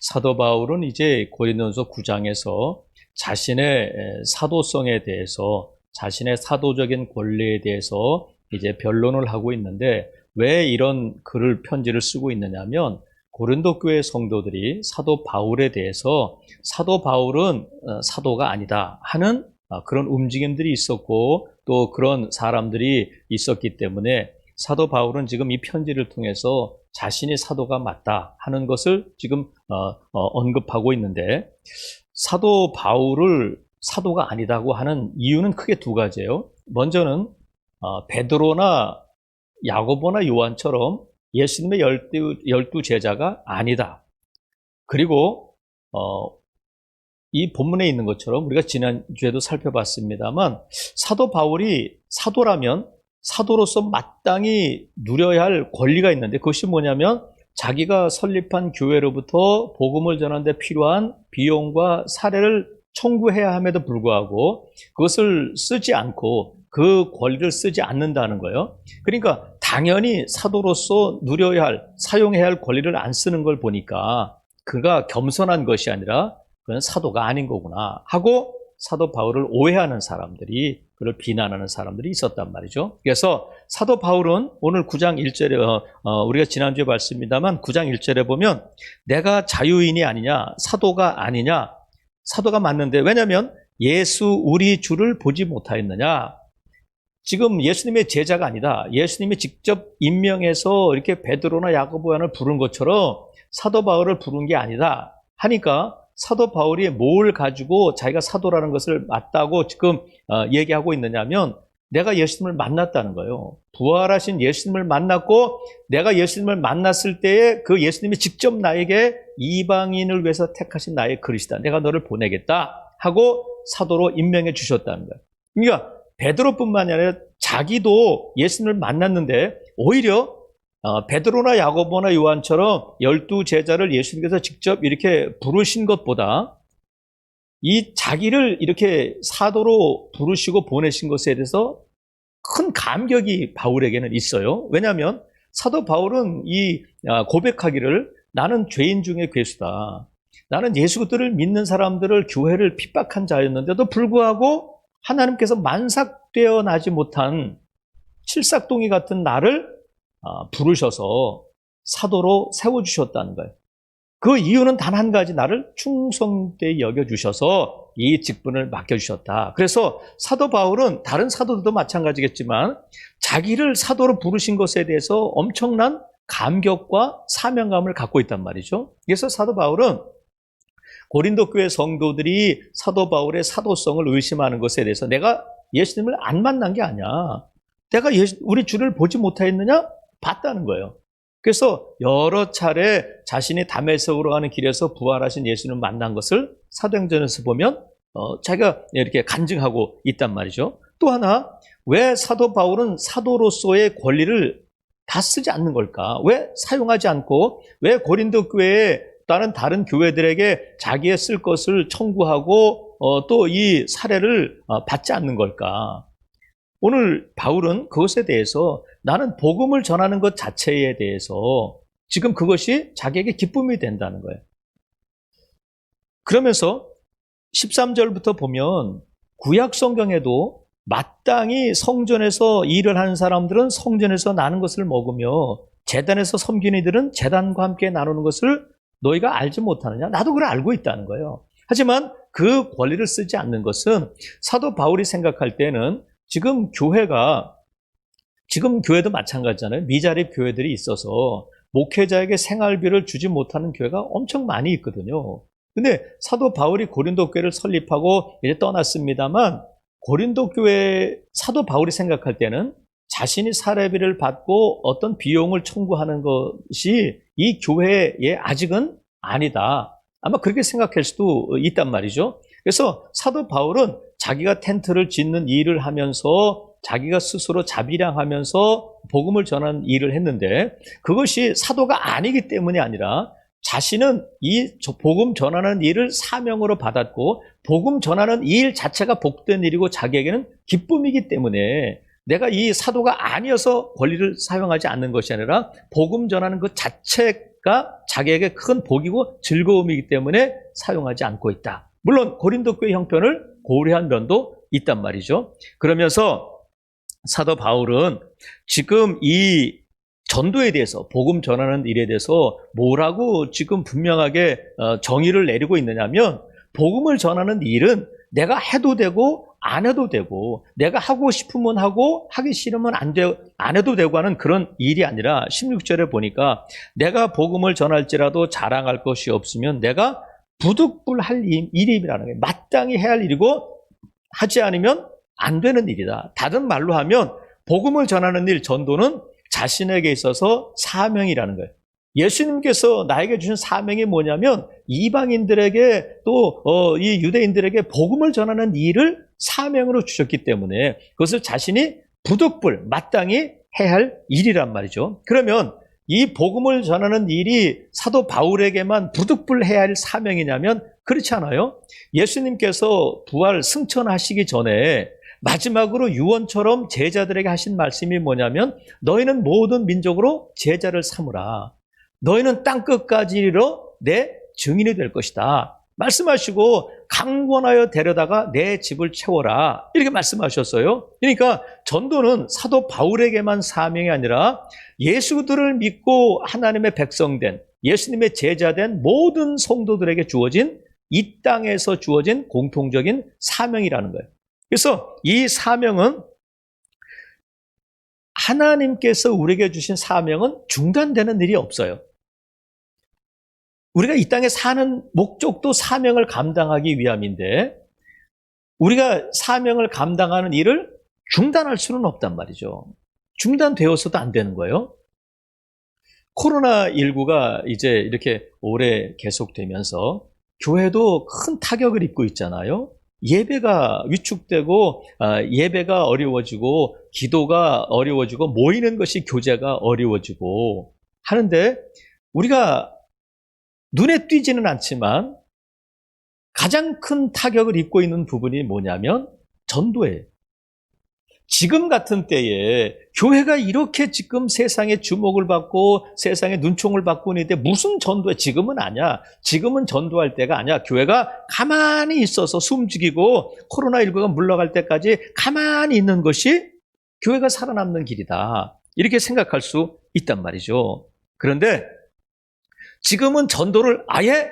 사도 바울은 이제 고린도서 9장에서 자신의 사도성에 대해서 자신의 사도적인 권리에 대해서 이제 변론을 하고 있는데 왜 이런 글을 편지를 쓰고 있느냐면 고린도 교회 성도들이 사도 바울에 대해서 사도 바울은 어, 사도가 아니다 하는 어, 그런 움직임들이 있었고 또 그런 사람들이 있었기 때문에 사도 바울은 지금 이 편지를 통해서 자신이 사도가 맞다 하는 것을 지금 어, 어, 언급하고 있는데 사도 바울을 사도가 아니다고 하는 이유는 크게 두 가지예요. 먼저는 어, 베드로나 야고보나 요한처럼 예수님의 열두, 열두 제자가 아니다. 그리고 어, 이 본문에 있는 것처럼 우리가 지난주에도 살펴봤습니다만 사도 바울이 사도라면 사도로서 마땅히 누려야 할 권리가 있는데 그것이 뭐냐면 자기가 설립한 교회로부터 복음을 전하는데 필요한 비용과 사례를 청구해야 함에도 불구하고 그것을 쓰지 않고 그 권리를 쓰지 않는다는 거예요. 그러니까 당연히 사도로서 누려야 할, 사용해야 할 권리를 안 쓰는 걸 보니까 그가 겸손한 것이 아니라 그는 사도가 아닌 거구나 하고 사도 바울을 오해하는 사람들이 그를 비난하는 사람들이 있었단 말이죠. 그래서 사도 바울은 오늘 9장 1절에 어, 어, 우리가 지난주에 봤습니다만 9장 1절에 보면 내가 자유인이 아니냐 사도가 아니냐 사도가 맞는데 왜냐하면 예수 우리 주를 보지 못하였느냐 지금 예수님의 제자가 아니다. 예수님이 직접 임명해서 이렇게 베드로나 야고보 얀을 부른 것처럼 사도 바울을 부른 게 아니다. 하니까 사도 바울이 뭘 가지고 자기가 사도라는 것을 맞다고 지금 어, 얘기하고 있느냐면 내가 예수님을 만났다는 거예요. 부활하신 예수님을 만났고 내가 예수님을 만났을 때에 그 예수님이 직접 나에게 이방인을 위해서 택하신 나의 그리스다. 내가 너를 보내겠다 하고 사도로 임명해 주셨다는 거예요. 그러니까 베드로뿐만 아니라 자기도 예수님을 만났는데 오히려 어, 베드로나 야고보나 요한처럼 열두 제자를 예수님께서 직접 이렇게 부르신 것보다 이 자기를 이렇게 사도로 부르시고 보내신 것에 대해서 큰 감격이 바울에게는 있어요. 왜냐하면 사도 바울은 이 아, 고백하기를 나는 죄인 중에 괴수다. 나는 예수들을 믿는 사람들을 교회를 핍박한 자였는데도 불구하고 하나님께서 만삭되어 나지 못한 칠삭동이 같은 나를 아, 부르셔서 사도로 세워주셨다는 거예요. 그 이유는 단 한 가지 나를 충성되게 여겨주셔서 이 직분을 맡겨주셨다. 그래서 사도 바울은 다른 사도들도 마찬가지겠지만 자기를 사도로 부르신 것에 대해서 엄청난 감격과 사명감을 갖고 있단 말이죠. 그래서 사도 바울은 고린도 교회 성도들이 사도 바울의 사도성을 의심하는 것에 대해서 내가 예수님을 안 만난 게 아니야. 내가 예수, 우리 주를 보지 못하였느냐? 봤다는 거예요. 그래서 여러 차례 자신이 담에색으로 가는 길에서 부활하신 예수님을 만난 것을 사도행전에서 보면 어, 자기가 이렇게 간증하고 있단 말이죠. 또 하나 왜 사도 바울은 사도로서의 권리를 다 쓰지 않는 걸까? 왜 사용하지 않고 왜 고린도 교회에 다른 다른 교회들에게 자기의 쓸 것을 청구하고 어, 또 이 사례를 어, 받지 않는 걸까? 오늘 바울은 그것에 대해서 나는 복음을 전하는 것 자체에 대해서 지금 그것이 자기에게 기쁨이 된다는 거예요. 그러면서 13절부터 보면 구약 성경에도 마땅히 성전에서 일을 하는 사람들은 성전에서 나는 것을 먹으며 재단에서 섬기는 이들은 재단과 함께 나누는 것을 너희가 알지 못하느냐? 나도 그걸 알고 있다는 거예요. 하지만 그 권리를 쓰지 않는 것은 사도 바울이 생각할 때는 지금 교회가 지금 교회도 마찬가지잖아요. 미자립 교회들이 있어서 목회자에게 생활비를 주지 못하는 교회가 엄청 많이 있거든요. 근데 사도 바울이 고린도 교회를 설립하고 이제 떠났습니다만 고린도 교회 사도 바울이 생각할 때는 자신이 사례비를 받고 어떤 비용을 청구하는 것이 이 교회에 아직은 아니다. 아마 그렇게 생각할 수도 있단 말이죠. 그래서 사도 바울은 자기가 텐트를 짓는 일을 하면서 자기가 스스로 자비량하면서 복음을 전하는 일을 했는데 그것이 사도가 아니기 때문이 아니라 자신은 이 복음 전하는 일을 사명으로 받았고 복음 전하는 일 자체가 복된 일이고 자기에게는 기쁨이기 때문에 내가 이 사도가 아니어서 권리를 사용하지 않는 것이 아니라 복음 전하는 것 자체 그가 자기에게 큰 복이고 즐거움이기 때문에 사용하지 않고 있다. 물론 고린도 교회 형편을 고려한 면도 있단 말이죠. 그러면서 사도 바울은 지금 이 전도에 대해서 복음 전하는 일에 대해서 뭐라고 지금 분명하게 어, 정의를 내리고 있느냐면 복음을 전하는 일은 내가 해도 되고 안 해도 되고 내가 하고 싶으면 하고 하기 싫으면 안, 돼, 안 해도 되고 하는 그런 일이 아니라 16절에 보니까 내가 복음을 전할지라도 자랑할 것이 없으면 내가 부득불할 일- 일임이라는 거예요. 마땅히 해야 할 일이고 하지 않으면 안 되는 일이다. 다른 말로 하면 복음을 전하는 일, 전도는 자신에게 있어서 사명이라는 거예요. 예수님께서 나에게 주신 사명이 뭐냐면 이방인들에게 또 이 유대인들에게 복음을 전하는 일을 사명으로 주셨기 때문에 그것을 자신이 부득불 마땅히 해야 할 일이란 말이죠. 그러면 이 복음을 전하는 일이 사도 바울에게만 부득불 해야 할 사명이냐면 그렇지 않아요. 예수님께서 부활 승천하시기 전에 마지막으로 유언처럼 제자들에게 하신 말씀이 뭐냐면 너희는 모든 민족으로 제자를 삼으라. 너희는 땅 끝까지 이르러 내 증인이 될 것이다. 말씀하시고 강권하여 데려다가 내 집을 채워라. 이렇게 말씀하셨어요. 그러니까 전도는 사도 바울에게만 사명이 아니라 예수들을 믿고 하나님의 백성된 예수님의 제자된 모든 성도들에게 주어진 이 땅에서 주어진 공통적인 사명이라는 거예요. 그래서 이 사명은 하나님께서 우리에게 주신 사명은 중단되는 일이 없어요. 우리가 이 땅에 사는 목적도 사명을 감당하기 위함인데 우리가 사명을 감당하는 일을 중단할 수는 없단 말이죠. 중단되어서도 안 되는 거예요. 코로나19가 이제 이렇게 오래 계속되면서 교회도 큰 타격을 입고 있잖아요. 예배가 위축되고 아, 예배가 어려워지고 기도가 어려워지고 모이는 것이 교제가 어려워지고 하는데 우리가 눈에 띄지는 않지만 가장 큰 타격을 입고 있는 부분이 뭐냐면 전도예요. 지금 같은 때에 교회가 이렇게 지금 세상에 주목을 받고 세상에 눈총을 받고 있는데 무슨 전도에 지금은 아니야. 지금은 전도할 때가 아니야. 교회가 가만히 있어서 숨죽이고 코로나19가 물러갈 때까지 가만히 있는 것이 교회가 살아남는 길이다. 이렇게 생각할 수 있단 말이죠. 그런데 지금은 전도를 아예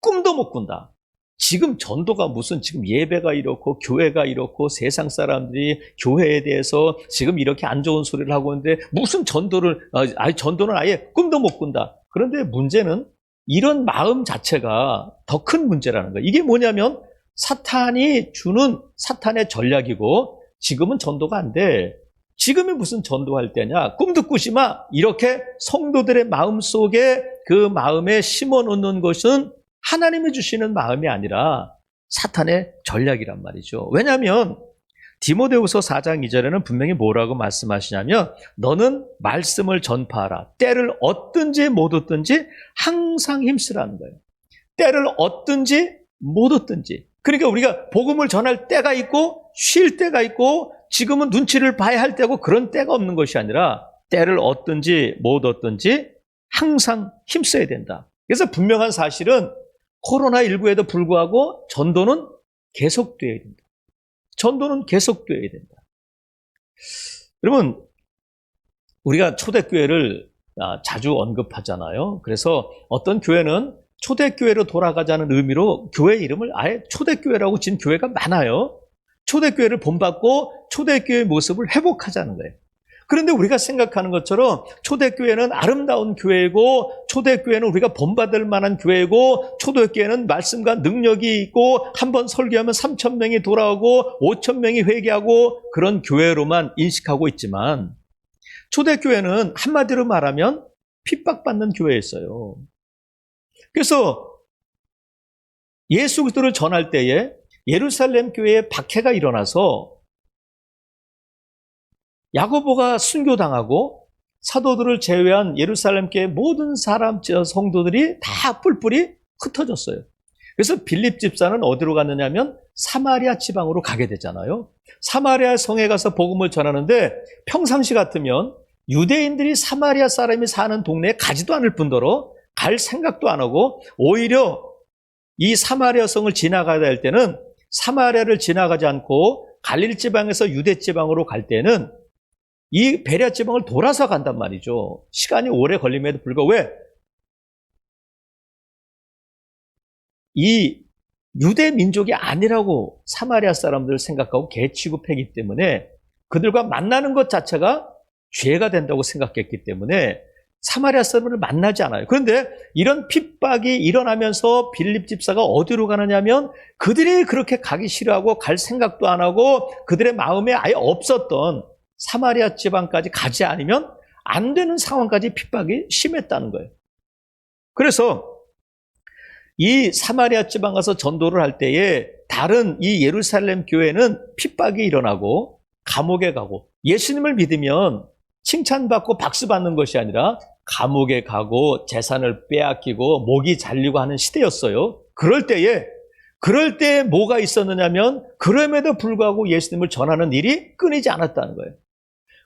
꿈도 못 꾼다. 지금 전도가 무슨 지금 예배가 이렇고 교회가 이렇고 세상 사람들이 교회에 대해서 지금 이렇게 안 좋은 소리를 하고 있는데 무슨 전도를 아, 아니 전도는 아예 꿈도 못 꾼다. 그런데 문제는 이런 마음 자체가 더 큰 문제라는 거예요. 이게 뭐냐면 사탄이 주는 사탄의 전략이고 지금은 전도가 안 돼. 지금이 무슨 전도할 때냐? 꿈도 꾸지 마. 이렇게 성도들의 마음 속에 그 마음에 심어 놓는 것은 하나님이 주시는 마음이 아니라 사탄의 전략이란 말이죠. 왜냐하면 디모데후서 4장 2절에는 분명히 뭐라고 말씀하시냐면 너는 말씀을 전파하라. 때를 얻든지 못 얻든지 항상 힘쓰라는 거예요. 때를 얻든지 못 얻든지. 그러니까 우리가 복음을 전할 때가 있고 쉴 때가 있고 지금은 눈치를 봐야 할 때고 그런 때가 없는 것이 아니라 때를 얻든지 못 얻든지 항상 힘써야 된다. 그래서 분명한 사실은 코로나19에도 불구하고 전도는 계속돼야 된다. 전도는 계속돼야 된다. 여러분, 우리가 초대교회를 아, 자주 언급하잖아요. 그래서 어떤 교회는 초대교회로 돌아가자는 의미로 교회 이름을 아예 초대교회라고 진 교회가 많아요. 초대교회를 본받고 초대교회의 모습을 회복하자는 거예요. 그런데 우리가 생각하는 것처럼 초대교회는 아름다운 교회고 초대교회는 우리가 본받을 만한 교회고 초대교회는 말씀과 능력이 있고 한 번 설교하면 3천 명이 돌아오고 5천 명이 회개하고 그런 교회로만 인식하고 있지만 초대교회는 한마디로 말하면 핍박받는 교회였어요. 그래서 예수 그리스도를 전할 때에 예루살렘 교회에 박해가 일어나서 야고보가 순교당하고 사도들을 제외한 예루살렘 교회 모든 사람 성도들이 다 뿔뿔이 흩어졌어요. 그래서 빌립 집사는 어디로 갔느냐면 사마리아 지방으로 가게 되잖아요. 사마리아 성에 가서 복음을 전하는데 평상시 같으면 유대인들이 사마리아 사람이 사는 동네에 가지도 않을 뿐더러 갈 생각도 안 하고 오히려 이 사마리아 성을 지나가야 할 때는 사마리아를 지나가지 않고 갈릴 지방에서 유대 지방으로 갈 때는 이 베레아 지방을 돌아서 간단 말이죠. 시간이 오래 걸림에도 불구하고 왜? 이 유대 민족이 아니라고 사마리아 사람들을 생각하고 개 취급하기 때문에 그들과 만나는 것 자체가 죄가 된다고 생각했기 때문에 사마리아 사람을 만나지 않아요. 그런데 이런 핍박이 일어나면서 빌립 집사가 어디로 가느냐면 그들이 그렇게 가기 싫어하고 갈 생각도 안 하고 그들의 마음에 아예 없었던 사마리아 지방까지 가지 않으면 안 되는 상황까지 핍박이 심했다는 거예요. 그래서 이 사마리아 지방 가서 전도를 할 때에 다른 이 예루살렘 교회는 핍박이 일어나고 감옥에 가고 예수님을 믿으면 칭찬받고 박수 받는 것이 아니라 감옥에 가고 재산을 빼앗기고 목이 잘리고 하는 시대였어요. 그럴 때에 그럴 때에 뭐가 있었느냐면 그럼에도 불구하고 예수님을 전하는 일이 끊이지 않았다는 거예요.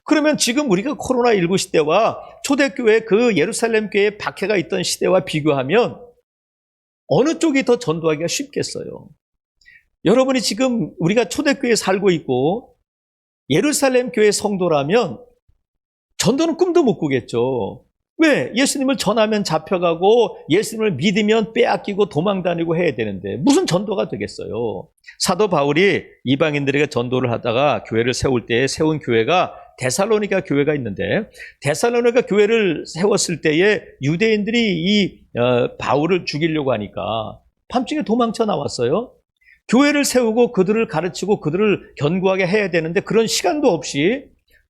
그러면 지금 우리가 코로나19 시대와 초대교회 그 예루살렘 교회에 박해가 있던 시대와 비교하면 어느 쪽이 더 전도하기가 쉽겠어요? 여러분이 지금 우리가 초대교회에 살고 있고 예루살렘 교회 성도라면 전도는 꿈도 못 꾸겠죠. 왜? 예수님을 전하면 잡혀가고 예수님을 믿으면 빼앗기고 도망다니고 해야 되는데 무슨 전도가 되겠어요? 사도 바울이 이방인들에게 전도를 하다가 교회를 세울 때 세운 교회가 데살로니가 교회가 있는데 데살로니가 교회를 세웠을 때에 유대인들이 이 어, 바울을 죽이려고 하니까 밤중에 도망쳐 나왔어요. 교회를 세우고 그들을 가르치고 그들을 견고하게 해야 되는데 그런 시간도 없이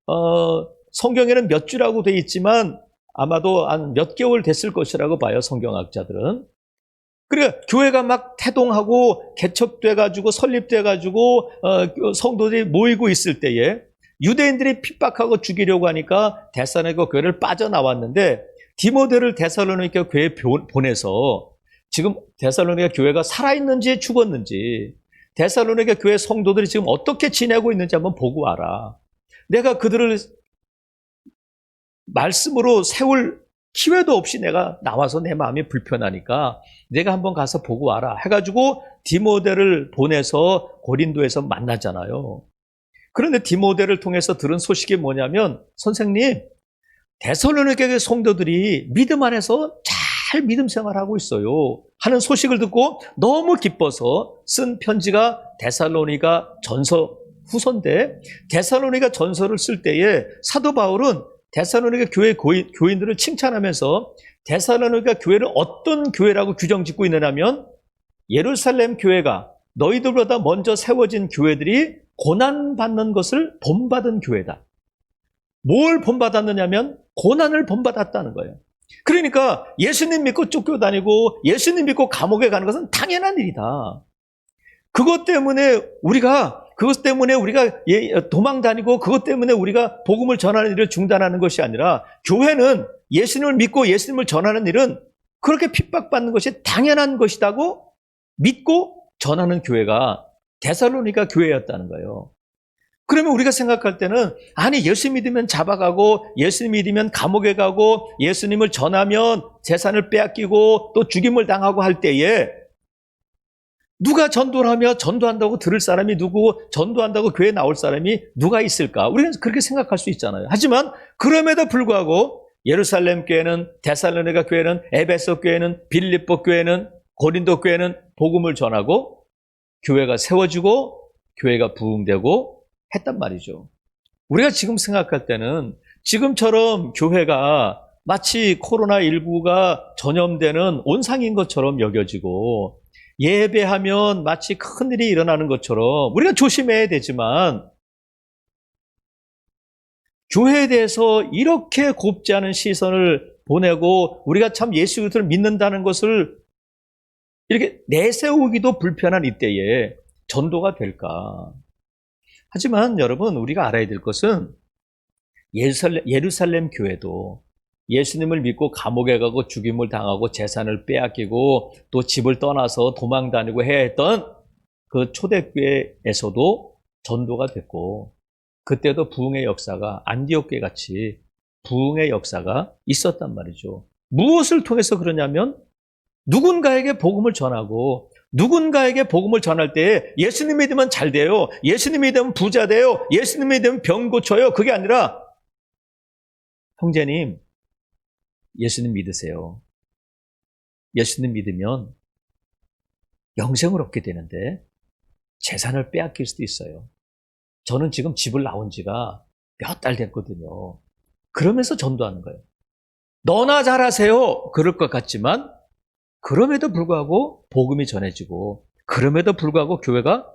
어, 성경에는 몇 주라고 돼 있지만 아마도 한 몇 개월 됐을 것이라고 봐요 성경학자들은. 그러니까 교회가 막 태동하고 개척돼 가지고 설립돼 가지고 어, 성도들이 모이고 있을 때에 유대인들이 핍박하고 죽이려고 하니까 데살로니가 교회를 빠져나왔는데 디모데를 데살로니가 교회에 보내서 지금 데살로니가 교회가 살아있는지 죽었는지 데살로니가 교회 성도들이 지금 어떻게 지내고 있는지 한번 보고 와라. 내가 그들을 말씀으로 세울 기회도 없이 내가 나와서 내 마음이 불편하니까 내가 한번 가서 보고 와라 해가지고 디모데를 보내서 고린도에서 만나잖아요. 그런데 디모데를 통해서 들은 소식이 뭐냐면 선생님 데살로니가 성도들이 믿음 안에서 잘 믿음 생활하고 있어요. 하는 소식을 듣고 너무 기뻐서 쓴 편지가 데살로니가 전서 후서인데 데살로니가 전서를 쓸 때에 사도 바울은 데살로니가 교회 고인, 교인 들을 칭찬하면서 데살로니가 교회를 어떤 교회라고 규정 짓고 있느냐면 예루살렘 교회가 너희들보다 먼저 세워진 교회들이 고난받는 것을 본받은 교회다. 뭘 본받았느냐면 고난을 본받았다는 거예요. 그러니까 예수님 믿고 쫓겨다니고 예수님 믿고 감옥에 가는 것은 당연한 일이다. 그것 때문에 우리가 그것 때문에 우리가 예, 도망 다니고 그것 때문에 우리가 복음을 전하는 일을 중단하는 것이 아니라 교회는 예수님을 믿고 예수님을 전하는 일은 그렇게 핍박받는 것이 당연한 것이라고 믿고 전하는 교회가 데살로니가 교회였다는 거예요. 그러면 우리가 생각할 때는 아니 예수 믿으면 잡아가고 예수 믿으면 감옥에 가고 예수님을 전하면 재산을 빼앗기고 또 죽임을 당하고 할 때에 누가 전도를 하며 전도한다고 들을 사람이 누구, 전도한다고 교회에 나올 사람이 누가 있을까? 우리는 그렇게 생각할 수 있잖아요. 하지만 그럼에도 불구하고 예루살렘 교회는 데살로니가 교회는 에베소 교회는 빌립보 교회는 고린도 교회는 복음을 전하고 교회가 세워지고 교회가 부흥되고 했단 말이죠. 우리가 지금 생각할 때는 지금처럼 교회가 마치 코로나19가 전염되는 온상인 것처럼 여겨지고 예배하면 마치 큰 일이 일어나는 것처럼 우리가 조심해야 되지만 교회에 대해서 이렇게 곱지 않은 시선을 보내고 우리가 참 예수 그리스도를 믿는다는 것을 이렇게 내세우기도 불편한 이때에 전도가 될까? 하지만 여러분 우리가 알아야 될 것은 예루살렘, 예루살렘 교회도 예수님을 믿고 감옥에 가고 죽임을 당하고 재산을 빼앗기고 또 집을 떠나서 도망 다니고 해야 했던 그 초대교회에서도 전도가 됐고 그때도 부흥의 역사가 안디옥 교 같이 부흥의 역사가 있었단 말이죠. 무엇을 통해서 그러냐면 누군가에게 복음을 전하고 누군가에게 복음을 전할 때 예수님 믿으면 잘 돼요. 예수님 믿으면 부자 돼요. 예수님 믿으면 병 고쳐요. 그게 아니라 형제님 예수님 믿으세요. 예수님 믿으면 영생을 얻게 되는데 재산을 빼앗길 수도 있어요. 저는 지금 집을 나온 지가 몇 달 됐거든요. 그러면서 전도하는 거예요. 너나 잘하세요. 그럴 것 같지만 그럼에도 불구하고 복음이 전해지고 그럼에도 불구하고 교회가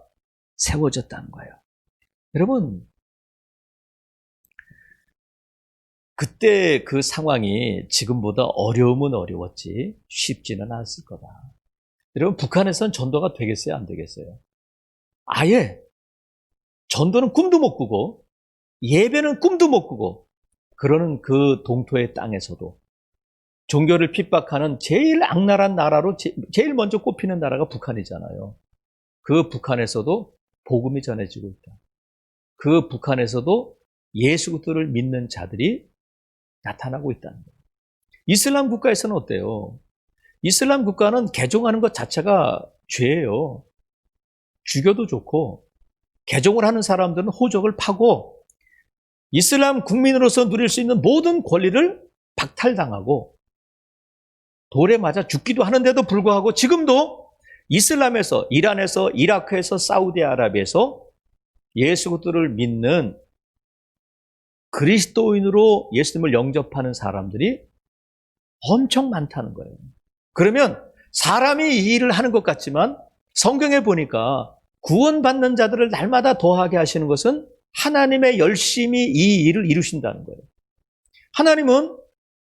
세워졌다는 거예요. 여러분 그때 그 상황이 지금보다 어려움은 어려웠지 쉽지는 않았을 거다. 여러분 북한에선 전도가 되겠어요? 안 되겠어요? 아예 전도는 꿈도 못 꾸고 예배는 꿈도 못 꾸고 그러는 그 동토의 땅에서도 종교를 핍박하는 제일 악랄한 나라로 제, 제일 먼저 꼽히는 나라가 북한이잖아요. 그 북한에서도 복음이 전해지고 있다. 그 북한에서도 예수 그리스도를 믿는 자들이 나타나고 있다는 거예요. 이슬람 국가에서는 어때요? 이슬람 국가는 개종하는 것 자체가 죄예요. 죽여도 좋고 개종을 하는 사람들은 호적을 파고 이슬람 국민으로서 누릴 수 있는 모든 권리를 박탈당하고 돌에 맞아 죽기도 하는데도 불구하고 지금도 이슬람에서 이란에서 이라크에서 사우디아라비아에서 예수 그리스도를 믿는 그리스도인으로 예수님을 영접하는 사람들이 엄청 많다는 거예요. 그러면 사람이 이 일을 하는 것 같지만 성경에 보니까 구원받는 자들을 날마다 더하게 하시는 것은 하나님의 열심히 이 일을 이루신다는 거예요. 하나님은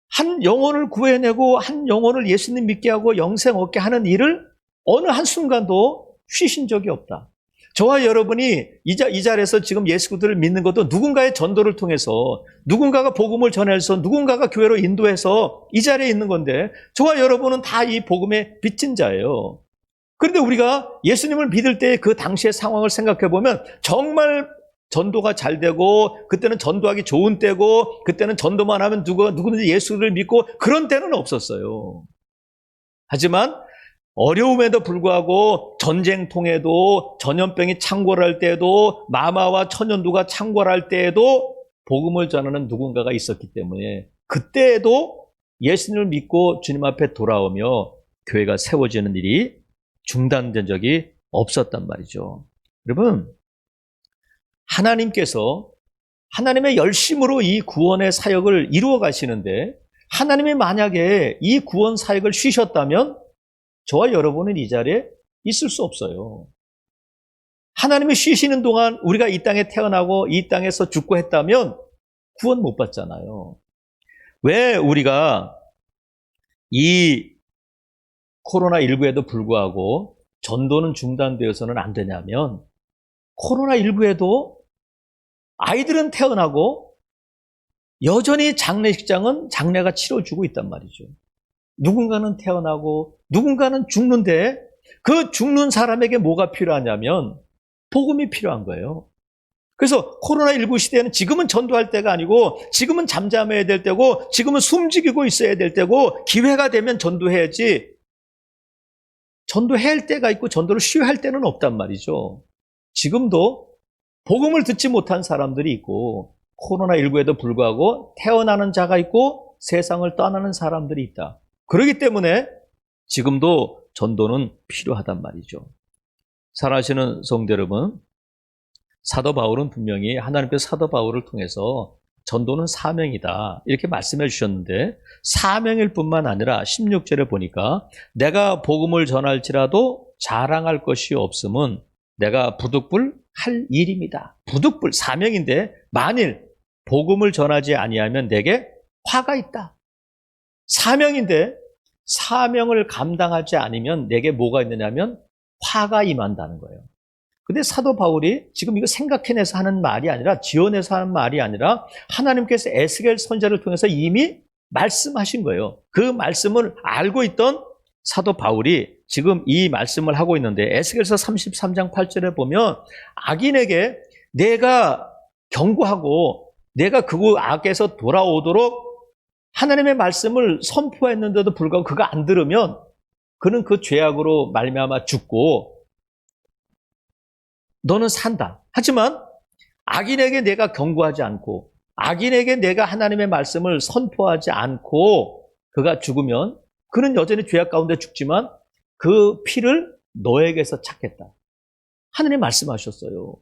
한 영혼을 구해내고 한 영혼을 예수님 믿게 하고 영생 얻게 하는 일을 어느 한순간도 쉬신 적이 없다. 저와 여러분이 이, 자, 이 자리에서 지금 예수 그들을 믿는 것도 누군가의 전도를 통해서 누군가가 복음을 전해서 누군가가 교회로 인도해서 이 자리에 있는 건데 저와 여러분은 다 이 복음의 빚진 자예요. 그런데 우리가 예수님을 믿을 때 그 당시의 상황을 생각해 보면 정말 전도가 잘 되고 그때는 전도하기 좋은 때고 그때는 전도만 하면 누가 누구든지 예수를 믿고 그런 때는 없었어요. 하지만 어려움에도 불구하고 전쟁통에도 전염병이 창궐할 때에도 마마와 천연두가 창궐할 때에도 복음을 전하는 누군가가 있었기 때문에 그때에도 예수님을 믿고 주님 앞에 돌아오며 교회가 세워지는 일이 중단된 적이 없었단 말이죠. 여러분, 하나님께서 하나님의 열심으로 이 구원의 사역을 이루어 가시는데 하나님이 만약에 이 구원 사역을 쉬셨다면 저와 여러분은 이 자리에 있을 수 없어요. 하나님이 쉬시는 동안 우리가 이 땅에 태어나고 이 땅에서 죽고 했다면 구원 못 받잖아요. 왜 우리가 이 코로나19에도 불구하고 전도는 중단되어서는 안 되냐면 코로나19에도 아이들은 태어나고 여전히 장례식장은 장례가 치러지고 있단 말이죠. 누군가는 태어나고 누군가는 죽는데 그 죽는 사람에게 뭐가 필요하냐면 복음이 필요한 거예요. 그래서 코로나19 시대는 지금은 전도할 때가 아니고 지금은 잠잠해야 될 때고 지금은 숨죽이고 있어야 될 때고 기회가 되면 전도해야지 전도해야 할 때가 있고 전도를 쉬어야 할 때는 없단 말이죠. 지금도 복음을 듣지 못한 사람들이 있고 코로나19에도 불구하고 태어나는 자가 있고 세상을 떠나는 사람들이 있다. 그렇기 때문에 지금도 전도는 필요하단 말이죠. 살아시는 성도 여러분, 사도 바울은 분명히 하나님께서 사도 바울을 통해서 전도는 사명이다. 이렇게 말씀해 주셨는데, 사명일 뿐만 아니라 16절에 보니까 내가 복음을 전할지라도 자랑할 것이 없음은 내가 부득불 할 일입니다. 부득불 사명인데 만일 복음을 전하지 아니하면 내게 화가 있다. 사명인데 사명을 감당하지 않으면 내게 뭐가 있느냐면 화가 임한다는 거예요. 근데 사도 바울이 지금 이거 생각해내서 하는 말이 아니라 지어내서 하는 말이 아니라 하나님께서 에스겔 선자를 통해서 이미 말씀하신 거예요. 그 말씀을 알고 있던 사도 바울이 지금 이 말씀을 하고 있는데 에스겔서 33장 8절에 보면 악인에게 내가 경고하고 내가 그 악에서 돌아오도록 하나님의 말씀을 선포했는데도 불구하고 그가 안 들으면 그는 그 죄악으로 말미암아 죽고 너는 산다. 하지만 악인에게 내가 경고하지 않고 악인에게 내가 하나님의 말씀을 선포하지 않고 그가 죽으면 그는 여전히 죄악 가운데 죽지만 그 피를 너에게서 찾겠다. 하나님 말씀하셨어요.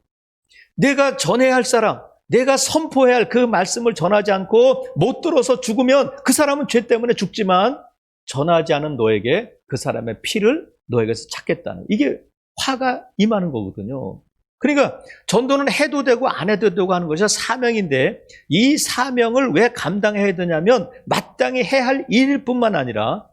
내가 전해야 할 사람, 내가 선포해야 할 그 말씀을 전하지 않고 못 들어서 죽으면 그 사람은 죄 때문에 죽지만 전하지 않은 너에게 그 사람의 피를 너에게서 찾겠다는 이게 화가 임하는 거거든요. 그러니까 전도는 해도 되고 안 해도 되고 하는 것이 사명인데 이 사명을 왜 감당해야 되냐면 마땅히 해야 할 일일 뿐만 아니라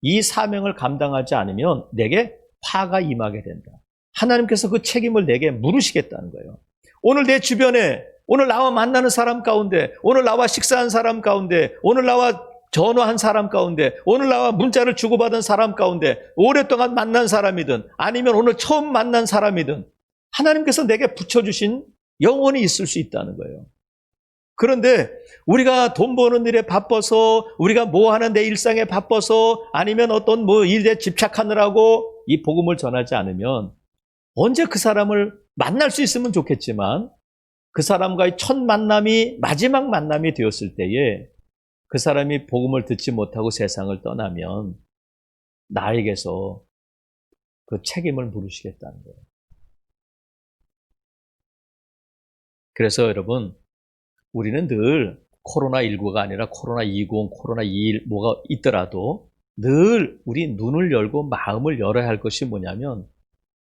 이 사명을 감당하지 않으면 내게 화가 임하게 된다. 하나님께서 그 책임을 내게 물으시겠다는 거예요. 오늘 내 주변에 오늘 나와 만나는 사람 가운데 오늘 나와 식사한 사람 가운데 오늘 나와 전화한 사람 가운데 오늘 나와 문자를 주고받은 사람 가운데 오랫동안 만난 사람이든 아니면 오늘 처음 만난 사람이든 하나님께서 내게 붙여주신 영혼이 있을 수 있다는 거예요. 그런데 우리가 돈 버는 일에 바빠서 우리가 뭐 하는 내 일상에 바빠서 아니면 어떤 뭐 일에 집착하느라고 이 복음을 전하지 않으면 언제 그 사람을 만날 수 있으면 좋겠지만 그 사람과의 첫 만남이 마지막 만남이 되었을 때에 그 사람이 복음을 듣지 못하고 세상을 떠나면 나에게서 그 책임을 물으시겠다는 거예요. 그래서 여러분, 우리는 늘 코로나19가 아니라 코로나20, 코로나21 뭐가 있더라도 늘 우리 눈을 열고 마음을 열어야 할 것이 뭐냐면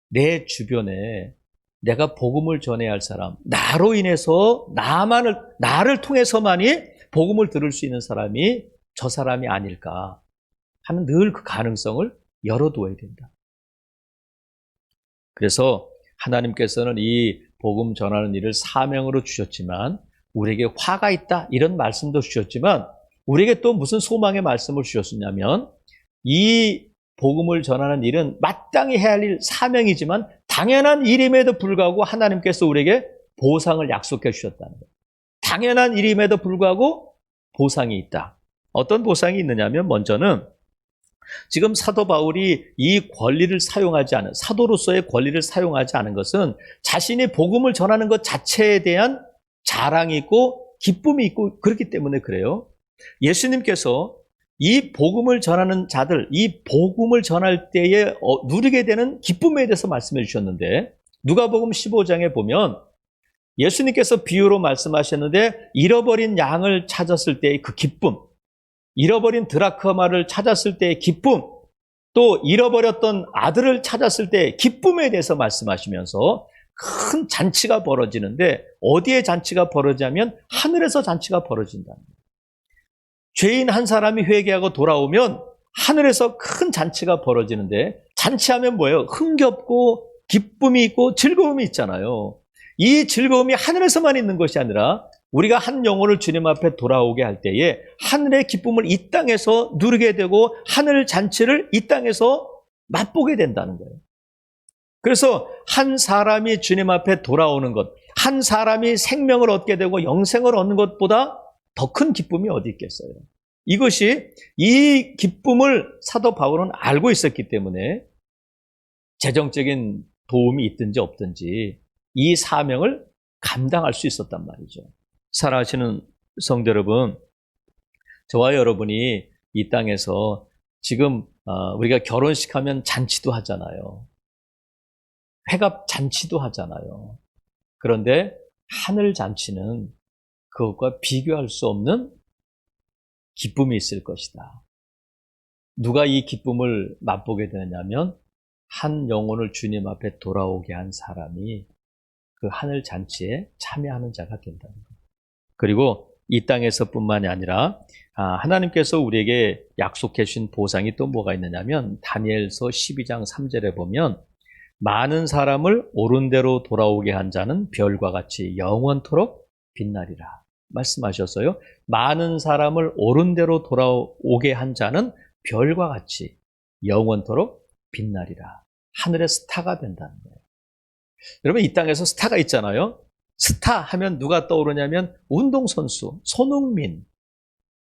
내 주변에 내가 복음을 전해야 할 사람, 나로 인해서 나만을, 나를 통해서만이 복음을 들을 수 있는 사람이 저 사람이 아닐까 하는 늘 그 가능성을 열어두어야 된다. 그래서 하나님께서는 이 복음 전하는 일을 사명으로 주셨지만 우리에게 화가 있다 이런 말씀도 주셨지만 우리에게 또 무슨 소망의 말씀을 주셨느냐면 이 복음을 전하는 일은 마땅히 해야 할 일 사명이지만 당연한 일임에도 불구하고 하나님께서 우리에게 보상을 약속해 주셨다는 거예요. 당연한 일임에도 불구하고 보상이 있다. 어떤 보상이 있느냐면 먼저는 지금 사도 바울이 이 권리를 사용하지 않은 사도로서의 권리를 사용하지 않은 것은 자신이 복음을 전하는 것 자체에 대한 자랑이 있고 기쁨이 있고 그렇기 때문에 그래요. 예수님께서 이 복음을 전하는 자들, 이 복음을 전할 때에 어, 누리게 되는 기쁨에 대해서 말씀해 주셨는데 누가복음 15장에 보면 예수님께서 비유로 말씀하셨는데 잃어버린 양을 찾았을 때의 그 기쁨, 잃어버린 드라크마를 찾았을 때의 기쁨, 또 잃어버렸던 아들을 찾았을 때의 기쁨에 대해서 말씀하시면서 큰 잔치가 벌어지는데 어디에 잔치가 벌어지냐면 하늘에서 잔치가 벌어진다는 거예요. 죄인 한 사람이 회개하고 돌아오면 하늘에서 큰 잔치가 벌어지는데 잔치하면 뭐예요? 흥겹고 기쁨이 있고 즐거움이 있잖아요. 이 즐거움이 하늘에서만 있는 것이 아니라 우리가 한 영혼을 주님 앞에 돌아오게 할 때에 하늘의 기쁨을 이 땅에서 누리게 되고 하늘 잔치를 이 땅에서 맛보게 된다는 거예요. 그래서 한 사람이 주님 앞에 돌아오는 것, 한 사람이 생명을 얻게 되고 영생을 얻는 것보다 더 큰 기쁨이 어디 있겠어요? 이것이 이 기쁨을 사도 바울은 알고 있었기 때문에 재정적인 도움이 있든지 없든지 이 사명을 감당할 수 있었단 말이죠. 살아가시는 성도 여러분, 저와 여러분이 이 땅에서 지금 어, 우리가 결혼식 하면 잔치도 하잖아요. 회갑 잔치도 하잖아요. 그런데 하늘 잔치는 그것과 비교할 수 없는 기쁨이 있을 것이다. 누가 이 기쁨을 맛보게 되느냐면 한 영혼을 주님 앞에 돌아오게 한 사람이 그 하늘 잔치에 참여하는 자가 된다는 것. 그리고 이 땅에서뿐만이 아니라 아, 하나님께서 우리에게 약속해 주신 보상이 또 뭐가 있느냐면 다니엘서 12장 3절에 보면 많은 사람을 옳은 대로 돌아오게 한 자는 별과 같이 영원토록 빛나리라. 말씀하셨어요. 많은 사람을 옳은 대로 돌아오게 한 자는 별과 같이 영원토록 빛나리라. 하늘의 스타가 된다는 거예요. 여러분 이 땅에서 스타가 있잖아요. 스타 하면 누가 떠오르냐면 운동선수, 손흥민,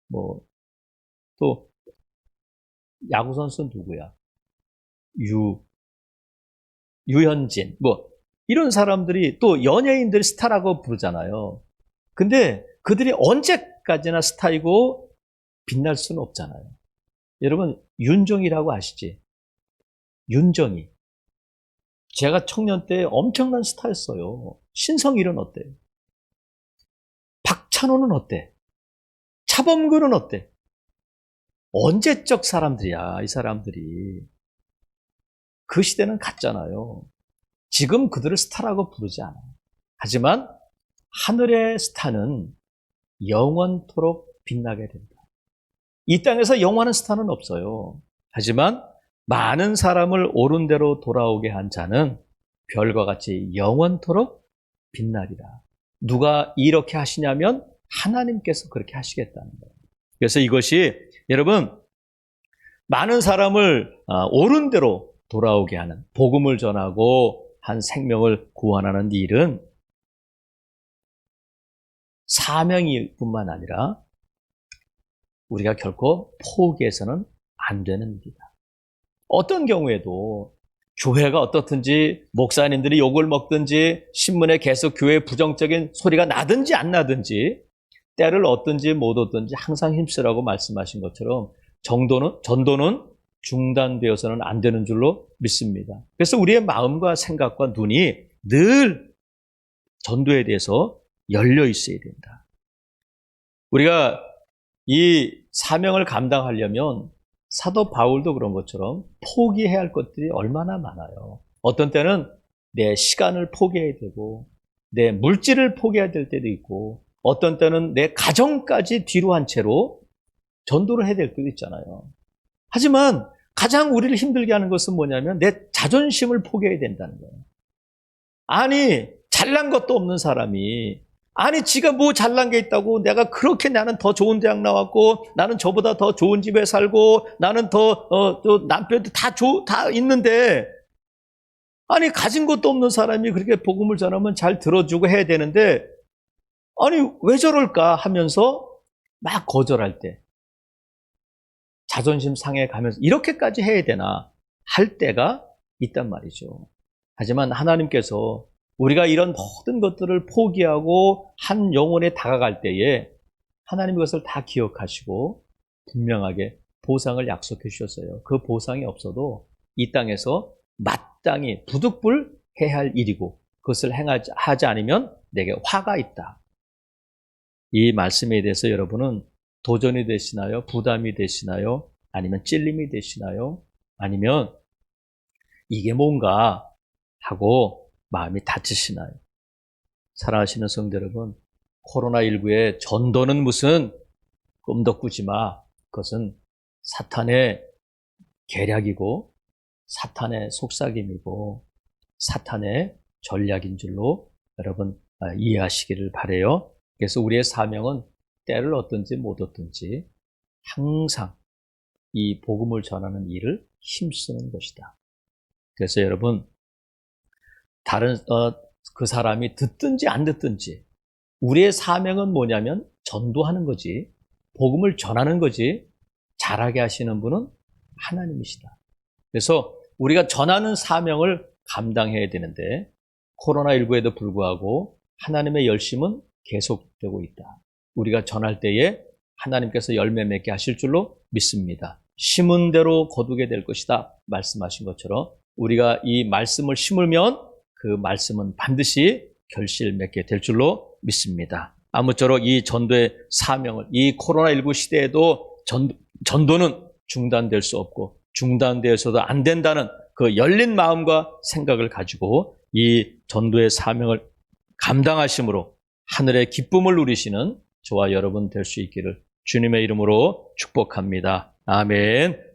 뭐 또 야구 선수 누구야? 유 유현진 뭐 이런 사람들이 또 연예인들 스타라고 부르잖아요. 근데 그들이 언제까지나 스타이고 빛날 수는 없잖아요. 여러분 윤종이라고 아시지? 윤정이. 제가 청년 때 엄청난 스타였어요. 신성일은 어때? 박찬호는 어때? 차범근은 어때? 언제적 사람들이야, 이 사람들이. 그 시대는 갔잖아요. 지금 그들을 스타라고 부르지 않아요. 하지만 하늘의 스타는 영원토록 빛나게 된다. 이 땅에서 영원한 스타는 없어요. 하지만 많은 사람을 옳은 대로 돌아오게 한 자는 별과 같이 영원토록 빛나리라. 누가 이렇게 하시냐면 하나님께서 그렇게 하시겠다는 거예요. 그래서 이것이 여러분 많은 사람을 아, 옳은 대로 돌아오게 하는 복음을 전하고 한 생명을 구원하는 일은 사명일 뿐만 아니라 우리가 결코 포기해서는 안 되는 일이다. 어떤 경우에도 교회가 어떻든지 목사님들이 욕을 먹든지 신문에 계속 교회 부정적인 소리가 나든지 안 나든지 때를 얻든지 못 얻든지 항상 힘쓰라고 말씀하신 것처럼 정도는 전도는 중단되어서는 안 되는 줄로 믿습니다. 그래서 우리의 마음과 생각과 눈이 늘 전도에 대해서 열려 있어야 된다. 우리가 이 사명을 감당하려면 사도 바울도 그런 것처럼 포기해야 할 것들이 얼마나 많아요. 어떤 때는 내 시간을 포기해야 되고, 내 물질을 포기해야 될 때도 있고, 어떤 때는 내 가정까지 뒤로 한 채로 전도를 해야 될 때도 있잖아요. 하지만 가장 우리를 힘들게 하는 것은 뭐냐면 내 자존심을 포기해야 된다는 거예요. 아니, 잘난 것도 없는 사람이 아니, 지가 뭐 잘난 게 있다고? 내가 그렇게 나는 더 좋은 대학 나왔고 나는 저보다 더 좋은 집에 살고 나는 더, 어, 또 남편도 다, 조, 다 있는데. 아니, 가진 것도 없는 사람이 그렇게 복음을 전하면 잘 들어주고 해야 되는데 아니, 왜 저럴까? 하면서 막 거절할 때. 자존심 상해 가면서 이렇게까지 해야 되나? 할 때가 있단 말이죠. 하지만 하나님께서 우리가 이런 모든 것들을 포기하고 한 영혼에 다가갈 때에 하나님 그것을 다 기억하시고 분명하게 보상을 약속해 주셨어요. 그 보상이 없어도 이 땅에서 마땅히 부득불 해야 할 일이고 그것을 행하지 하지 않으면 내게 화가 있다. 이 말씀에 대해서 여러분은 도전이 되시나요? 부담이 되시나요? 아니면 찔림이 되시나요? 아니면 이게 뭔가 하고 마음이 다치시나요? 사랑하시는 성도 여러분, 코로나19의 전도는 무슨 꿈도 꾸지 마. 그것은 사탄의 계략이고 사탄의 속삭임이고 사탄의 전략인 줄로 여러분 아, 이해하시기를 바래요. 그래서 우리의 사명은 때를 얻든지 못 얻든지 항상 이 복음을 전하는 일을 힘쓰는 것이다. 그래서 여러분 다른 어, 그 사람이 듣든지 안 듣든지 우리의 사명은 뭐냐면 전도하는 거지 복음을 전하는 거지 잘하게 하시는 분은 하나님이시다. 그래서 우리가 전하는 사명을 감당해야 되는데 코로나19에도 불구하고 하나님의 열심은 계속되고 있다. 우리가 전할 때에 하나님께서 열매 맺게 하실 줄로 믿습니다. 심은 대로 거두게 될 것이다. 말씀하신 것처럼 우리가 이 말씀을 심으면 그 말씀은 반드시 결실 맺게 될 줄로 믿습니다. 아무쪼록 이 전도의 사명을 이 코로나19 시대에도 전, 전도는 중단될 수 없고 중단되어서도 안 된다는 그 열린 마음과 생각을 가지고 이 전도의 사명을 감당하심으로 하늘의 기쁨을 누리시는 저와 여러분 될 수 있기를 주님의 이름으로 축복합니다. 아멘.